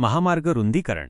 महामार्ग रुंदीकरण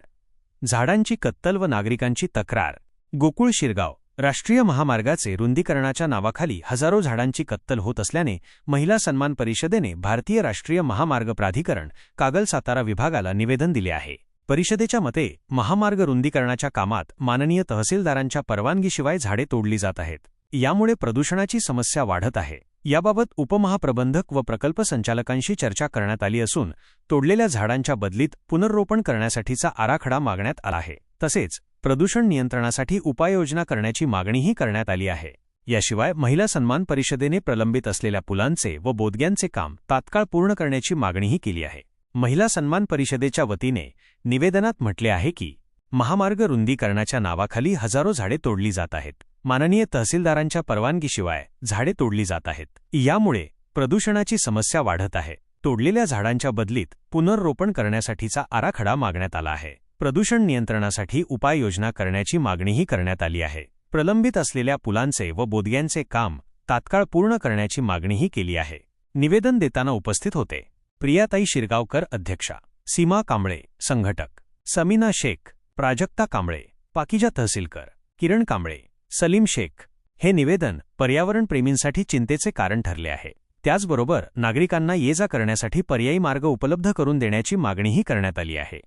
झाडांची कत्तल व नागरिकांची तक्रार गोकुळ शिरगाव राष्ट्रीय महामार्गाचे रुंदीकरणाच्या नावाखाली हजारो झाडांची कत्तल होत असल्याने महिला सन्मान परिषदेने भारतीय राष्ट्रीय महामार्ग प्राधिकरण कागल सातारा विभागाला निवेदन दिले आहे. परिषदेच्या मते महामार्ग रुंदीकरणाच्या कामात माननीय तहसीलदारांच्या परवानगीशिवाय झाडे तोडली जात आहेत. यामुळे प्रदूषणाची समस्या वाढत आहे. याबाबत उपमहाप्रबंधक व प्रकल्प संचालकांशी चर्चा करण्यात आली असून तोडलेल्या झाडांच्या बदलीत पुनर्रोपण करण्यासाठीचा आराखडा मागण्यात आला आहे. तसेच प्रदूषण नियंत्रणासाठी उपाययोजना करण्याची मागणीही करण्यात आली आहे. याशिवाय महिला सन्मान परिषदेने प्रलंबित असलेल्या पुलांचे व बोदग्यांचे काम तात्काळ पूर्ण करण्याची मागणीही केली आहे. महिला सन्मान परिषदेच्या वतीने निवेदनात म्हटले आहे की महामार्ग रुंदीकरणाच्या नावाखाली हजारो झाडे तोडली जात आहेत. माननीय तहसीलदारांच्या परवानगीशिवाय झाडे तोडली जात आहेत. यामुळे प्रदूषणाची समस्या वाढत आहे. तोडलेल्या झाडांच्या बदलीत पुनर्रोपण करण्यासाठीचा आराखडा मागण्यात आला आहे. प्रदूषण नियंत्रणासाठी उपाययोजना करण्याची मागणीही करण्यात आली आहे. प्रलंबित असलेल्या पुलांचे व बोदग्यांचे काम तात्काळ पूर्ण करण्याची मागणीही केली आहे. निवेदन देताना उपस्थित होते. प्रियाताई शिरगावकर अध्यक्षा. सीमा कांबळे संघटक. समीना शेख प्राजक्ता कांबळे पाकिजा तहसीलकर किरण कांबळे सलीम शेख हे निवेदन पर्यावरणप्रेमींसाठी चिंतेचे कारण ठरले आहे. त्याचबरोबर नागरिकांना ये जा करण्यासाठी पर्यायी मार्ग उपलब्ध करून देण्याची मागणीही करण्यात आली आहे.